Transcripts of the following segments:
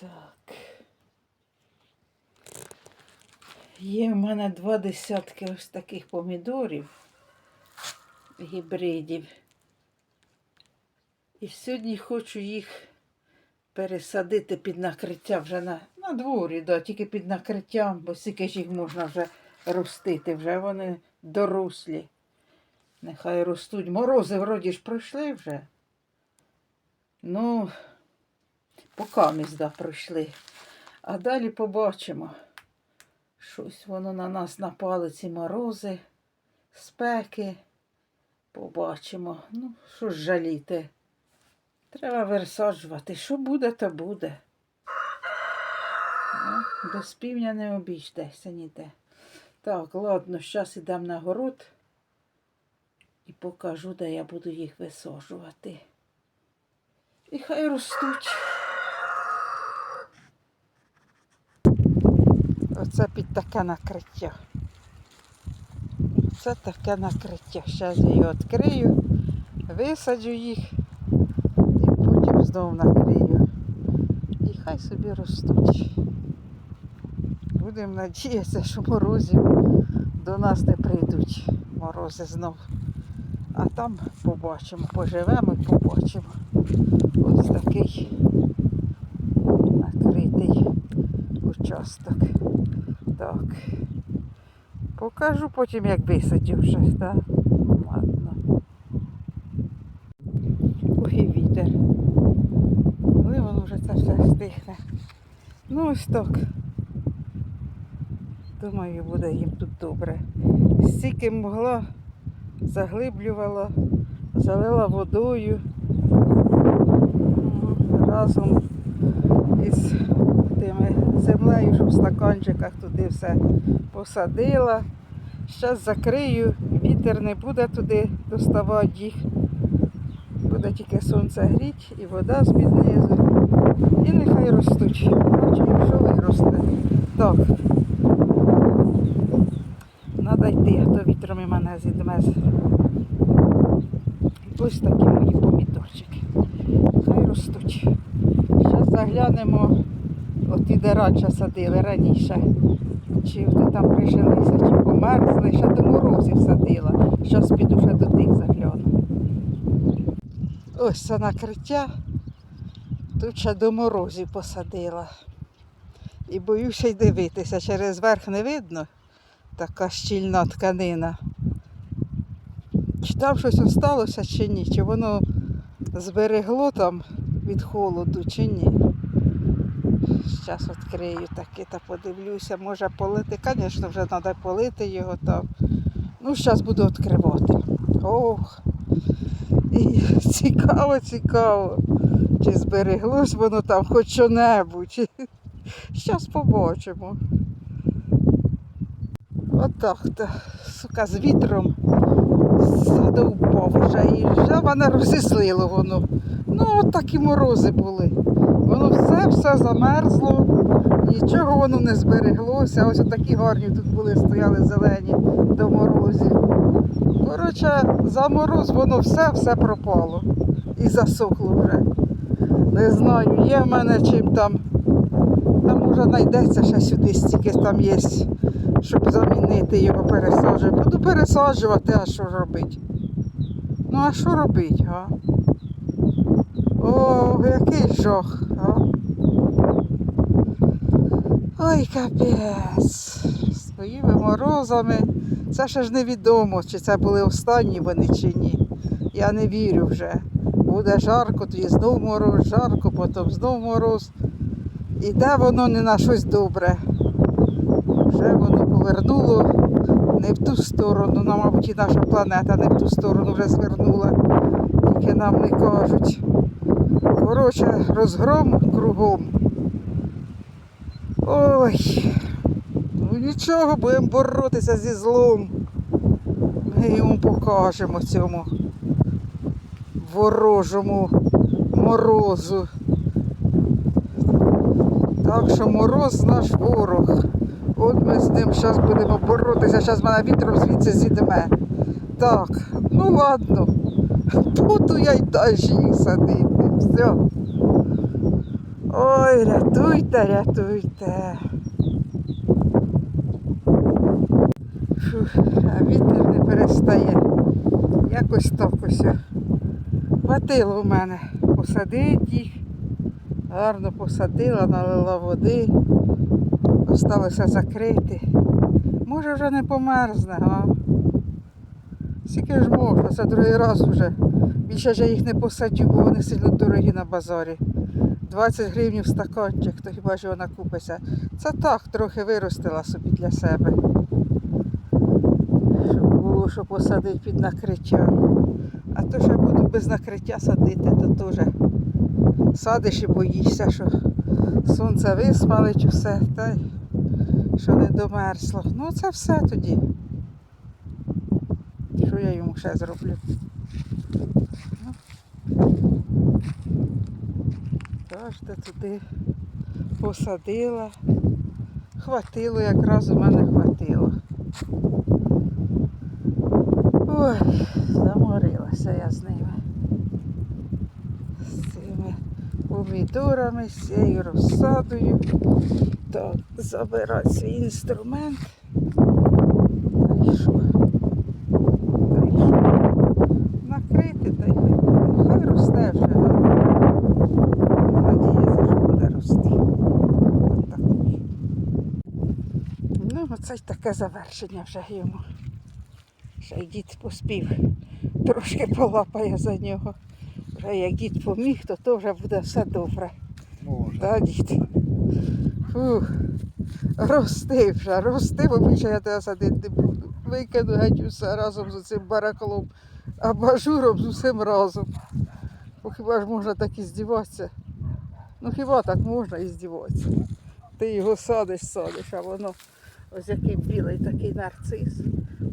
Так. Є в мене два десятки ось таких помідорів, гібридів. І сьогодні хочу їх пересадити під накриття вже на, на дворі, да, тільки під накриттям, бо скільки ж їх можна вже ростити, вже вони дорослі. Нехай ростуть. Морози вроді ж пройшли вже. Ну, поки мізда пройшли. А далі побачимо. Щось воно на нас напали ці морози, спеки. Побачимо. Ну, що ж жаліти. Треба висаджувати. Що буде, то буде. Ну, без півня не обійдешся ніде. Так, ладно, зараз йдемо на город і покажу, де я буду їх висаджувати. І хай ростуть. Оце під таке накриття. Це таке накриття. Зараз я його відкрию, висаджу їх і потім знову накрию. І хай собі ростуть. Будемо надіятися, що морозів до нас не прийдуть. Морози знов. А там побачимо, поживемо і побачимо. Ось такий накритий участок. Так. Покажу потім, як висадю вже, так? Ладно. Ой, вітер. Коли воно вже це все стихне. Ну ось так. Думаю, буде їм тут добре. Стільки могла, заглиблювала, залила водою. Разом що в стаканчиках туди все посадила. Зараз закрию, вітер не буде туди доставати їх. Буде тільки сонце гріть і вода з-під низу. І нехай ростуть. Бачу, що виросте. Так. Надо йти, а то вітром і мене зідме. Ось такі мої помідорчики. Хай ростуть. Зараз заглянемо, от і де радше садили раніше. Чи вони там прижилися, чи померзли, ще до морозів садила. Зараз піду ще до тих загляну. Ось це накриття. Тут ще до морозів посадила. І боюся й дивитися, через верх не видно така щільна тканина. Чи там щось осталося, чи ні? Чи воно зберегло там від холоду, чи ні? Зараз відкрию таки та подивлюся, може полити. Звісно, вже треба полити його там. Ну, зараз буду відкривати. Ох. І цікаво, цікаво. Чи збереглось воно там хоч що-небудь. Зараз побачимо. Отак то, сука, з вітром задовбав вже і вже мене розіслило воно. Ну, от такі морози були. Воно все-все замерзло, нічого воно не збереглося. Ось такі гарні тут були, стояли зелені до морозів. Коротше, за мороз воно все-все пропало і засохло вже. Не знаю, є в мене чим там. Там може знайдеться ще сюди стільки там є, щоб замінити його пересаджувати. Буду пересаджувати, а що робити? Ну а що робити, га? О, який жах, а? Ой, капець. З своїми морозами. Це ще ж невідомо, чи це були останні вони чи ні. Я не вірю вже. Буде жарко, тоді знов мороз, жарко, потім знов мороз. І де воно не на щось добре. Вже воно повернуло не в ту сторону. Ну, мабуть, і наша планета не в ту сторону вже звернула. Тільки нам не кажуть. Коротше, розгром кругом. Ой. Ну нічого, будемо боротися зі злом. Ми йому покажемо цьому ворожому морозу. Так що мороз наш ворог. От ми з ним зараз будемо боротися, зараз мене вітром звідси зійдеме. Так, ну ладно. Буду я й далі їх садити. Все. Ой, рятуйте, рятуйте. Фух, а вітер не перестає. Якось так ось. Хватило в мене посадити їх. Гарно посадила, налила води. Осталося закрити. Може вже не померзне, а? Скільки ж можна, це другий раз вже. Більше ж я їх не посадю, бо вони сильно дорогі на базарі. 20 гривень стаканчик, то хіба ж вона купиться. Це так, трохи виростила собі для себе. Щоб було, що посадити під накриттям. А то ще буду без накриття садити, то теж садиш і боїшся, що сонце висмалить усе, та й що не домерзло. Ну це все тоді. Що я йому ще зроблю? Кожне туди посадила. Хватило, якраз у мене хватило. Ой, заморилася я з ними. З цими помідорами, з цією розсадою. Так, забирати свій інструмент. Та й що? Та й що? Накрити, та й хай буде. Хай росте вже. а? Надіється, що буде рости. Отак. Ну, оце й таке завершення вже йому. Ще й дід поспів. Трошки полапає за нього. Вже як дід поміг, то, то вже буде все добре. Може. Та, дід. Фух. Рости вже, рости, бо більше я тебе садити не буду. Викину геть усе разом з цим барахлом, абажуром з усім разом. Бо хіба ж можна так і здіватися? Ну хіба так можна і здіватися? Ти його садиш, садиш, а воно ось який білий такий нарцис.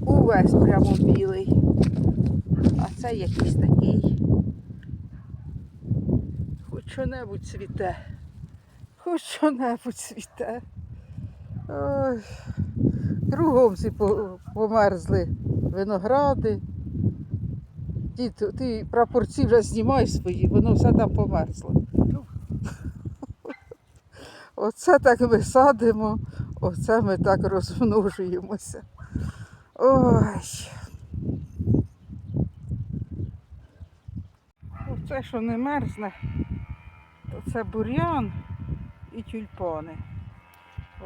Увесь прямо білий. А це якийсь такий. Хоч що-небудь цвіте. Хоч що-небудь цвіте. Ой. Кругом всі померзли виногради. Дід, ти прапорці вже знімай свої, воно все там померзло. Оце так ми садимо, оце ми так розмножуємося. Ой. Оце, що не мерзне, то це бур'ян і тюльпани.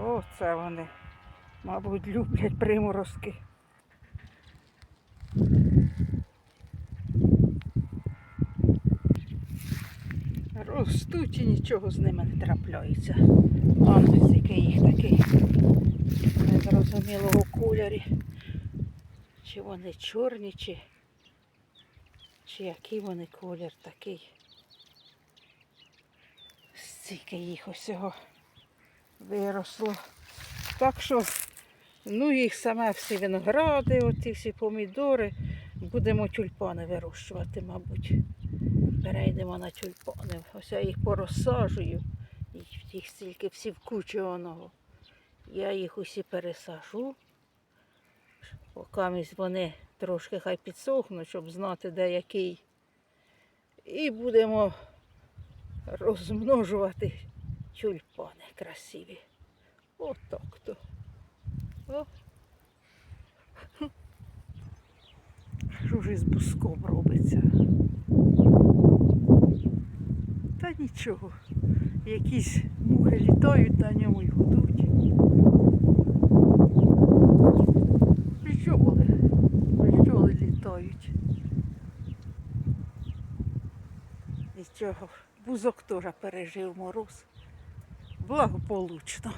Оце вони, мабуть, люблять приморозки. Ростуть і нічого з ними не трапляється. Ладно, тільки їх такий кольорі. Чи вони чорні, чи, чи який вони колір такий. Стільки їх усього виросло. Так що, ну їх саме всі виногради, оці всі помідори. Будемо тюльпани вирощувати, мабуть. Перейдемо на тюльпани. Ось я їх порозсаджую. І їх стільки всі в кучі оного. Я їх усі пересажу. Поки вони трошки хай підсохнуть, щоб знати, де який. І будемо розмножувати тюльпани красиві. Отак то. Що ж із буском робиться? Та нічого. Якісь мухи літають на ньому і гудуть. Нічого. Бузок теж пережив мороз. Благополучно.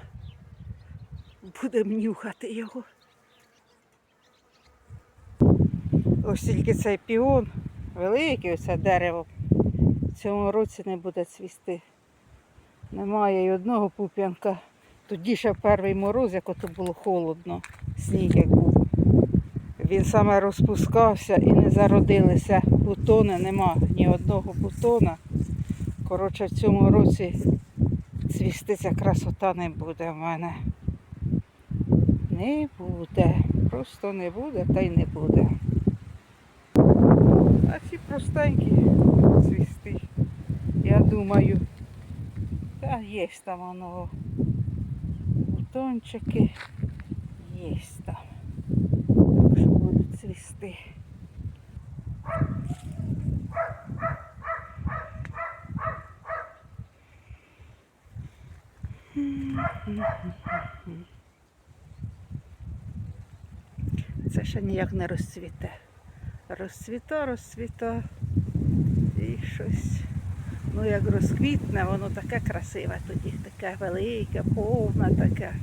Будемо нюхати його. Ось тільки цей піон, великий оце дерево, в цьому році не буде цвісти. Немає й одного пуп'янка. Тоді ще перший мороз, як ото було холодно, сніг як був. Він саме розпускався і не зародилися бутони, нема ні одного бутона. Коротше, в цьому році цвісти красота не буде в мене. Не буде. Просто не буде та й не буде. А ці простенькі цвісти. Я думаю, Та є там воно. Бутончики є там. Так що будуть цвісти. Це ще ніяк не розцвіте. Розцвіта, розцвіта. І щось. Ну, як розквітне, воно таке красиве тоді, таке велике, повне таке.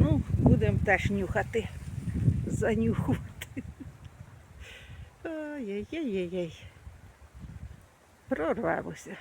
Ну, будемо теж нюхати, занюхувати. Ой-ой-ой-ой. Прорвемося.